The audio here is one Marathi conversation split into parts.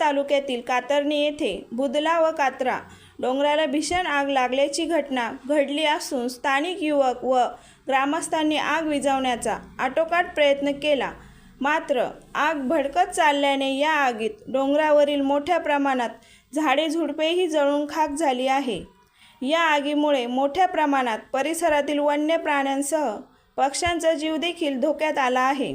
तालुक्यातील कातरणी येथे बुदला व कात्रा डोंगराला भीषण आग लागल्याची घटना घडली असून स्थानिक युवक व ग्रामस्थांनी आग विझवण्याचा आटोकाट प्रयत्न केला. मात्र आग भडकत चालल्याने या आगीत डोंगरावरील मोठ्या प्रमाणात झाडे झुडपेही जळून खाक झाली आहे. या आगीमुळे मोठ्या प्रमाणात परिसरातील वन्य प्राण्यांसह पक्ष्यांचा जीव देखील धोक्यात आला आहे.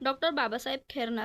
डॉक्टर बाबासाहेब खेरनार.